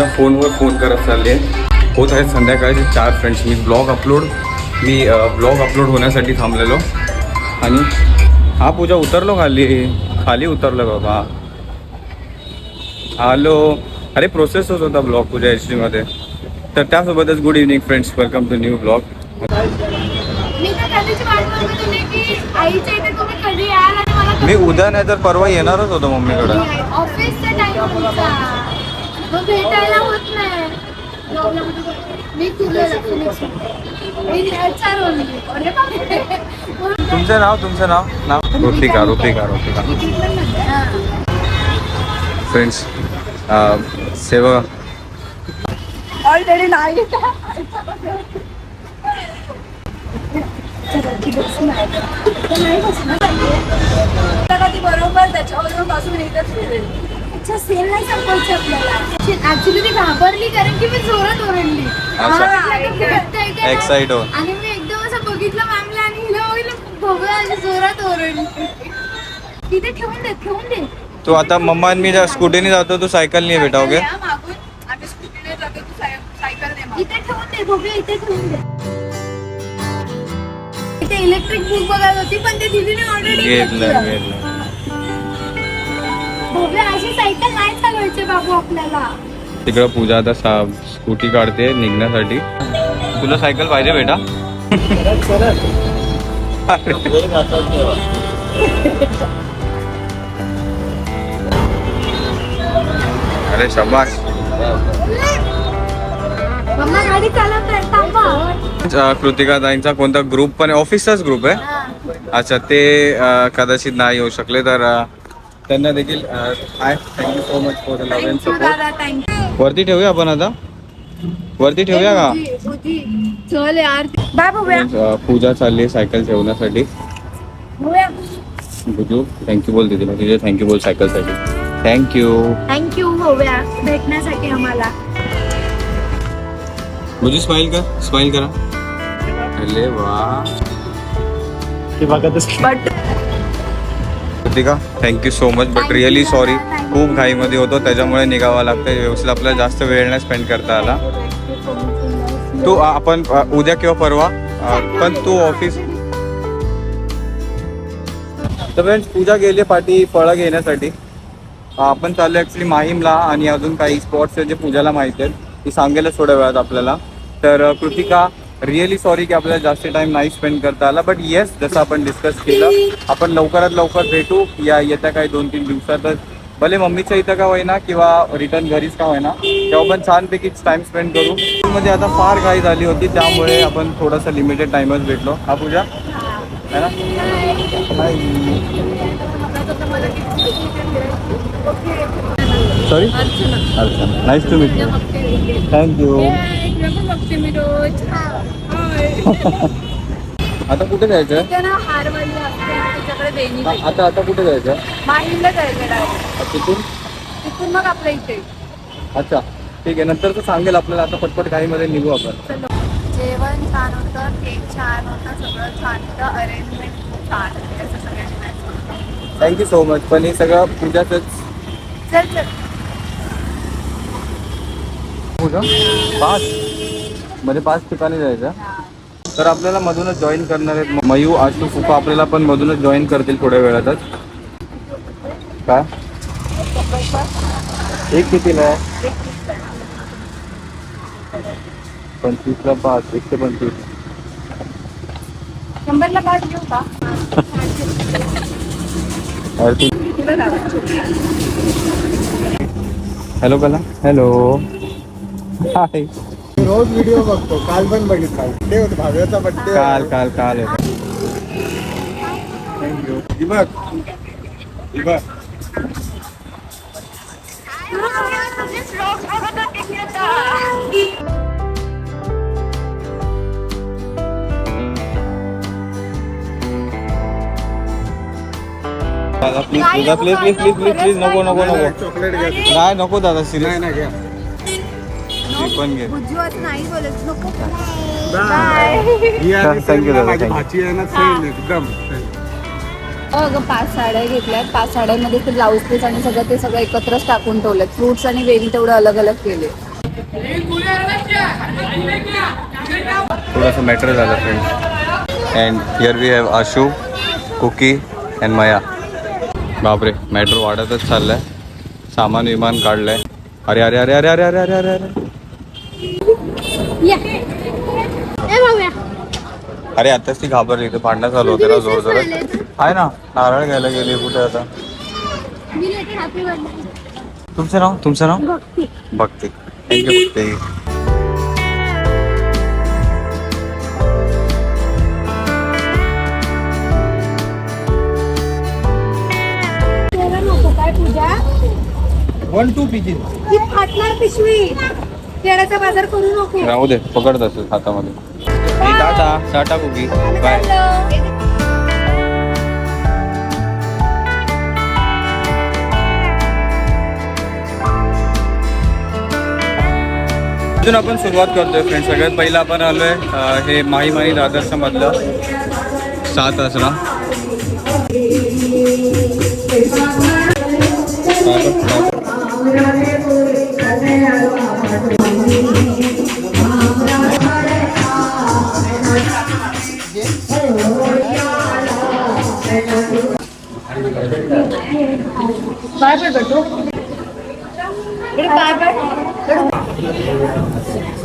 पूजा फोनवर फोन करत चालली. होत आहेत संध्याकाळचे चार फ्रेंड्स मी ब्लॉग अपलोड मी ब्लॉग अपलोड होण्यासाठी थांबलेलो. आणि हा पूजा उतरलो खाली. खाली उतरलो बाबा. हॅलो. अरे प्रोसेस होत होता ब्लॉग पूजा एच मध्ये. तर त्यासोबतच good evening friends welcome to new blog मी तर कधीची वाट बघत होते की आईच्या इथे तुम्ही कधी याल आणि मला मी उद्या नाही तर परवा येणारच होतो मम्मीकडे. ऑफिसचा टाइम तुमचा मग भेटायला होत नाही. मी तुला मी अच्छा अरे बापरे. तुमचं नाव तुमचं नाव? नाव? ऋतिका ऋतिका ऋतिका फ्रेंड्स सेवा. ऑलरेडी नाही. बरोबर त्याच्याबरोबर पासून एकच फिरेल. अच्छा सेल नाही संपवायची आपल्याला ऍक्च्युली ती घाबरली कारण की मी जोरात ओरडली. अच्छा. हा, नाही? आणि मी एकदम असं बघितलं मॅमला आणि हिला बघितलं भोगला अशी जोरात ओरडली. तिथे ठेवून दे ठेवून दे. तू आता मम्मा आणि मी स्कूटीने जातो तू सायकलने भेटा ओके इथे ठेवून दे भोगले इथे ठेवून दे. इथे इलेक्ट्रिक बुक बघायला होती पण ते दिदीने ऑलरेडी घेतलं. घेतलं. भोगले अशी सायकल नाही चालवायचे बाबू आपल्याला. तिकडं पूजा आता सा स्कूटी काढते निघण्यासाठी. तुला सायकल पाहिजे बेटा. अरे शबाश मम्मा गाडी थांबा. कृतिका ताईंचा कोणता ग्रुप पण ऑफिसचाच ग्रुप आहे. अच्छा ते अं, कदाचित नाही येऊ शकले तर अं, त्यांना देखील hi thank you so much for the love and support दादा थँक्यू वरती ठेवूया आपण आता? वरती ठेवूया का? पूजा चालली आहे सायकल ठेवण्यासाठी. बुजू थँक्यू बोल तिथे तुझे थँक्यू बोल सायकलसाठी. थँक्यू थँक्यू भोव्या भेटण्यासाठी आम्हाला. बुजू स्माइल कर. स्माइल करा. अरे वा. But Kritika thank you so much but really sorry खूप घाईमध्ये होतो त्याच्यामुळे निघावं लागतं व्यवस्थित आपल्याला जास्त वेळ नाही स्पेंड करता आला. तू आपण उद्या किंवा परवा पण तू ऑफिस तर फ्रेंड्स पूजा गेली पाठी फळं घेण्यासाठी. आपण चाललो ॲक्च्युली माहीमला आणि अजून काही स्पॉट्स आहेत जे पूजाला माहिती आहेत. ती सांगेलच थोड्या वेळात आपल्याला. तर कृतिका रिअली सॉरी की आपल्याला जास्त टाइम नाही स्पेंड करता आला बट येस जसं आपण डिस्कस केलं आपण लवकरात लवकर भेटू. या येत्या काही दोन तीन दिवसातच भले मम्मीच्या इथं का होईना किंवा रिटर्न घरीच का होईना तेव्हा पण छानपैकी टाइम स्पेंड करू. मध्ये आता फार घाई झाली होती त्यामुळे आपण थोडंसं लिमिटेड टाइमच भेटलो. हा पूजा? है ना? सॉरी अच्छा nice to meet you thank you आता कुठे जायचं? ना असते त्याच्याकडे आता आता कुठे जायचं? माहिमला जायचं direct. तिथून? तिथून मग आपल्या इथे. अच्छा ठीक आहे. नंतर तर सांगेल आपल्याला. आता पटपट घाईमध्ये निघू आपण. चलो. जेवण छान होतं केक छान होतं सगळं छान होतं. अरेंजमेंट खूप छान होती. असं सगळ्यांनी थँक्यू सो मच पण हे सगळं पूजाचंच. चल चल. पूजा? पाच? मध्ये पाच ठिकाणी जायचं? तर आपल्याला मधूनच जॉईन करणार आहेत मयू आशू फुफा. आपल्याला पण मधूनच जॉईन करतील थोड्या वेळातच. काय एक कितीला आहे? पंचवीसला पाच. एकशे पंचवीस. शंभरला पाच घेऊ का? अरे तू हॅलो कला. हॅलो. हाय रोज व्हिडिओ बघतो. काल पण बघितला. ते होत भाव्याचा बड्डे काल काल काल होता. बघ ही बघ दादा please please please please please please नको नको नको. चॉकलेट घ्या. नाही नको दादा नाही सिरियस नाही घ्या. पण घे. बुज्जू आज नाही बोलत. नको. ही आहे thank you दादा, माझी thank you. भाची आहे ना सेम एकदम अगं पाच साड्या घेतल्यात. पाच साड्यांमध्ये ते ब्लाऊज पीस आणि सगळं ते सगळं एकत्रच टाकून ठेवलेत फ्रुट्स आणि तेवढं अलग अलग केले. थोडंसं मॅटर झालं friends and here we have Ashu Cookie and Maya बापरे मॅटर वाढतच चाललंय. सामान विमान काढलंय. अरे अरे अरे अरे अरे अरे अरे अरे अरे. अरे आताच ती घाबरली. इथे भांडणं चालू होते ना जोर जोरात आहे ना नारळ घ्यायला गेली कुठे आता? तुमचं नाव? तुमचं नाव? Bhakti. Bhakti. Thank you Bhakti. One two PG? ती फाटणार पिशवी. केळ्याचा बाजार करू नको. राहू दे पकडत असेल हातामध्ये. टाटा टाटा कुकी बाय अजून आपण सुरुवात करतोय फ्रेंड सगळ्यात पहिलं आपण आलोय अं, हे माही माही आदर्शमधलं सात आसरा Pai, bye, bye bye. Bye bye.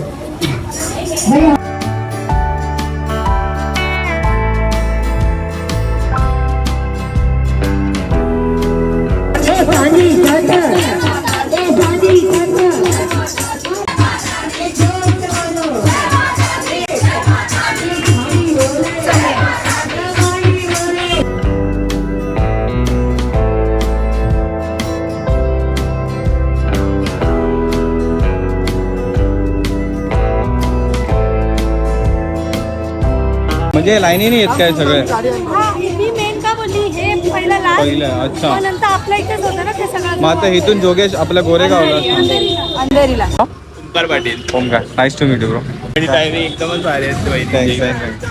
म्हणजे लाईनीने येत काय सगळे? मी मेन का बोलली? हे पहिला लास्ट पहिलं अच्छा. मग नंतर आपल्या इथेच होतं ना ते सगळं. मग आता इथून जोगेश आपल्या गोरेगावला अंधेरीला. Patil. Nice to meet bro आणि एकदमच भारी असते थँक्स. थँक्स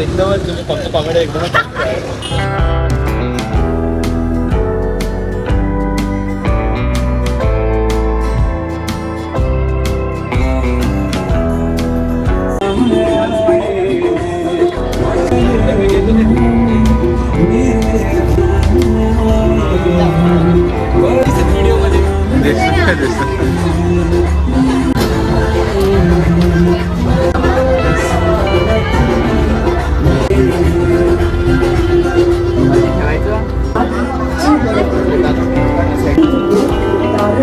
एकदमच तुम्ही फक्त कॉमेडी एकदमच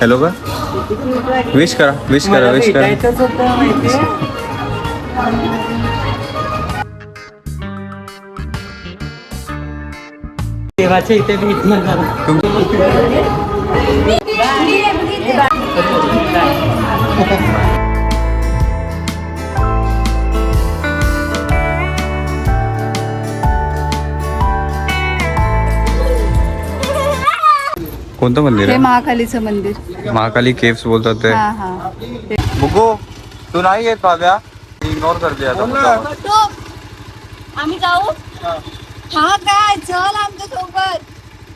हॅलो का? विश करा विश करा विश करा. देवाच्या इथे कोणतं मंदिर हे आहे? महाकालीचं मंदिर. महाकाली केव्स बोलतात ते. हा हा. बुगो तू नाही येत बाब्या? इग्नोर करते आता. आम्ही जाऊ? हा. काय? चल आमच्यासोबत.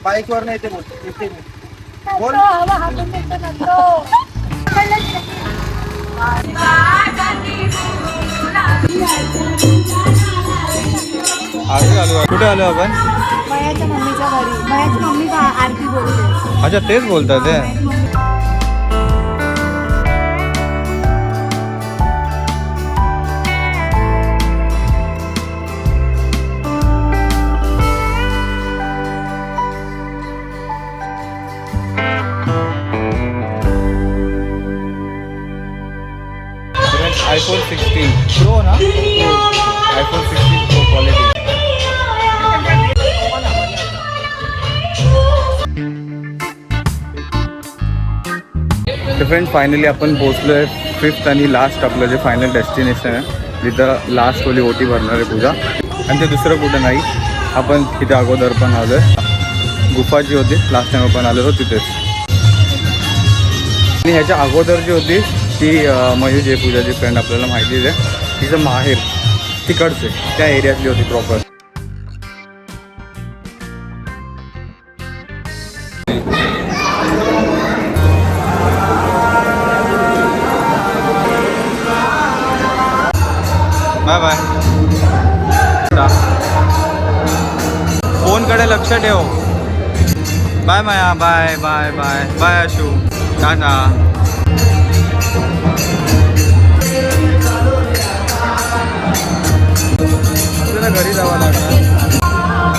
बाईक वर नाही ते बोल. येते मी. नंतो, हवा देतो. आधी आलो. कुठे आलो आपण? मयाच्या मम्मीच्या घरी. मयाची मम्मी बा- आरती बोलते. अच्छा तेज बोलता थे आईफोन 16 प्रो ना? IPhone 16 pro quality friends finally आपण पोहोचलो आहे फिफ्थ आणि लास्ट आपलं जे फायनल डेस्टिनेशन आहे जिथं लास्ट ओली ओटी भरणार आहे पूजा. आणि ते दुसरं कुठं नाही आपण तिथे अगोदर पण आलो आहे गुफा जी होती लास्ट टाइम आपण आलो होतो तिथेच. आणि ह्याच्या अगोदर जी होती ती मयूर जे पूजाची फ्रेंड आपल्याला माहिती आहे. तिचं माहेर तिकडचे त्या एरियातली होती proper bye bye bye bye bye Ashu tata आपल्याला घरी जावं लागणार.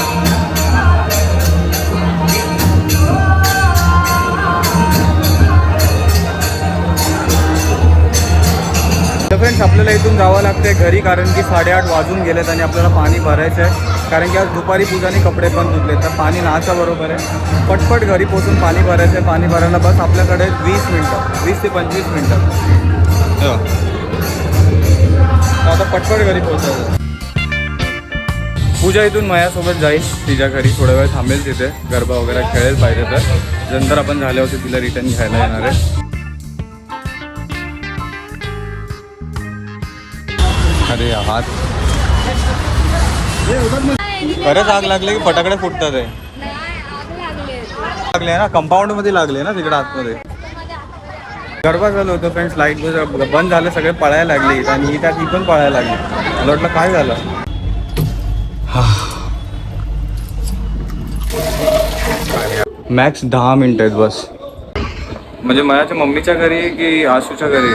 फ्रेंड्स आपल्याला इथून जावं लागतंय घरी कारण की साडेआठ वाजून गेलेत आणि आपल्याला पाणी भरायचं आहे कारण की आज दुपारी पूजाने कपडे पण धुतले तर पाणी नाचा बरोबर आहे. पटपट घरी पोचून पाणी भरायचं आहे. पाणी भरायला बस आपल्याकडे वीस मिनटं वीस ते पंचवीस मिनटं. हो. आता पटपट घरी पोचायचं पूजा इथून माझ्यासोबत जाईल तिच्या घरी. थोडा वेळ थांबेल तिथे. गरबा वगैरे खेळेल पाहिजे तर. नंतर आपण झाल्यावरती तिला रिटर्न घ्यायला येणार आहे. अरे हात खरंच आग लागले की फटाकडे फुटतात लागले ना कंपाऊंडमध्ये लागले ना तिकडे आतमध्ये. गरबा चालू होतं फ्रेंड्स लाइट बंद झालं सगळे पळायला लागले. आणि ही त्यात ही पण पळायला लागली. मला वाटलं काय झालं? मॅक्स दहा मिनिट आहेत बस. म्हणजे माझ्या मम्मीच्या घरी की आशूच्या घरी?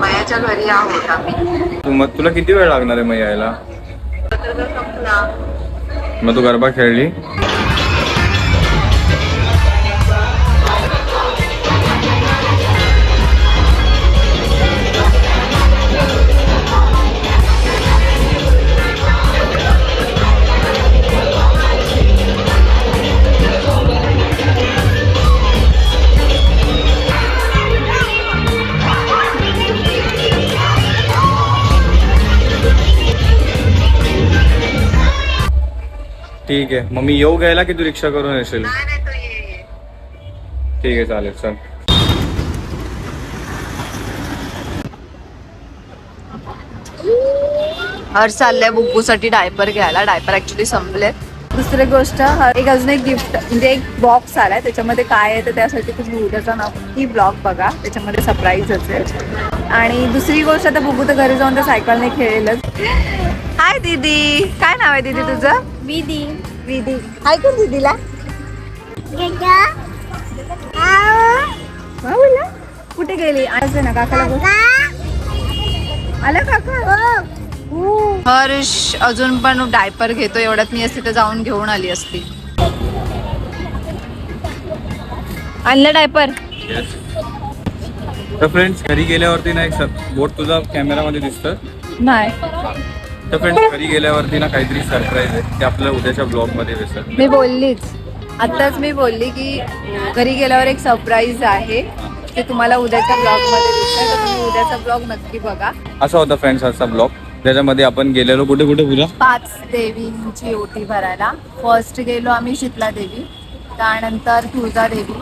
मायाच्या घरी आहोत तू तुला किती वेळ लागणार आहे मग यायला? मग तू गरबा खेळली? ठीक आहे. मग मी येऊ घ्यायला की तू रिक्षा करून येशील? ठीक आहे चालेल चल. हर चाललंय बुब्बूसाठी डायपर घ्यायला. डायपर ऍक्च्युली संपलेत दुसरी गोष्ट हर- एक अजून एक गिफ्ट म्हणजे एक बॉक्स आलाय. त्याच्यामध्ये काय आहे तर त्यासाठी तुम्ही उद्याचा नक्की ब्लॉग बघा. त्याच्यामध्ये सरप्राईज असेल. आणि दुसरी गोष्ट आता बुब्बू तर घरी जाऊन तर सायकलने खेळेलच. हाय दीदी काय नाव आहे दीदी तुझं? विधी दीदी हाय कर दीदीला हा बोला कुठे गेली? आज ना काकाला बोल. आला काका? हर्ष अजून पण डायपर घेतो एवढ्यात मी असते तर जाऊन घेऊन आली असती. आणलं डायपर? तर फ्रेंड्स घरी गेल्यावरती ना एक बोट तुझा कॅमेरामध्ये दिसतं. नाही. तर फ्रेंड्स घरी गेल्यावरती ना काहीतरी सरप्राईज आहे. ते आपल्याला उद्याच्या ब्लॉगमध्ये दिसेल मी बोललीच. आत्ताच मी बोलली की घरी गेल्यावर एक सरप्राईज आहे. ते तुम्हाला उद्याच्या ब्लॉगमध्ये दिसतंय तर तुम्ही उद्याचा ब्लॉग नक्की बघा. असा होता फ्रेंड्स आजचा ब्लॉग त्याच्यामध्ये आपण गेलेलो कुठे कुठे पूजा? पाच देवींची ओटी भरायला. फर्स्ट गेलो आम्ही शीतला देवी. त्यानंतर तुळजादेवी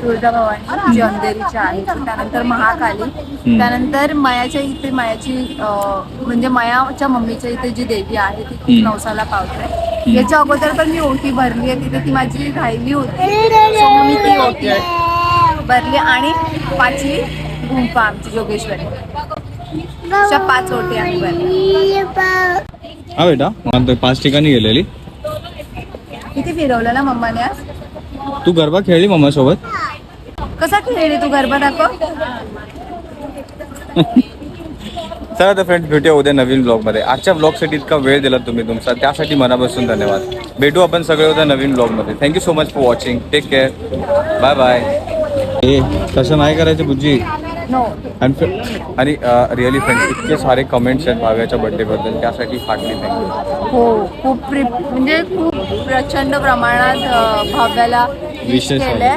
तुळजाभवानी जी अंधेरीच्या आहे त्यानंतर महाकाली. त्यानंतर मायाच्या इथे मायाची अं, म्हणजे मायाच्या मम्मीच्या इथे जी देवी आहे ती खूप हम्म. नवसाला पावते. याच्या अगोदर पण मी ओटी भरली आहे तिथे ती माझी राहिली होती. मग मी ती ओटी भरली आणि पाचवी गुंफा आमची जोगेश्वरी. अशा पाच ओटी आम्ही भरल्या. हा बेटा मग पाच ठिकाणी गेलेली. किती फिरवलं ना मम्माने आज? तू गरबा खेळली मम्मा सोबत कसा खेळली तू गरबा दाखव? चला तर फ्रेंड्स भेटूया उद्या नवीन ब्लॉगमध्ये आजच्या ब्लॉगसाठी इतका वेळ दिला तुम्ही तुमचा त्यासाठी मनापासून धन्यवाद. भेटू आपण सगळे उद्या नवीन ब्लॉगमध्ये thank you so much for watching take care bye bye ए तसं नाही करायचं बुज्जी. आणि आणि रिअली फ्रेंड्स इतके सारे कमेंट्स आहेत भाव्याच्या बड्डेबद्दल त्यासाठी हार्टली थँक्यू हो खूप म्हणजे खूप प्रचंड प्रमाणात अं, भाव्याला विश Wishes केलंय.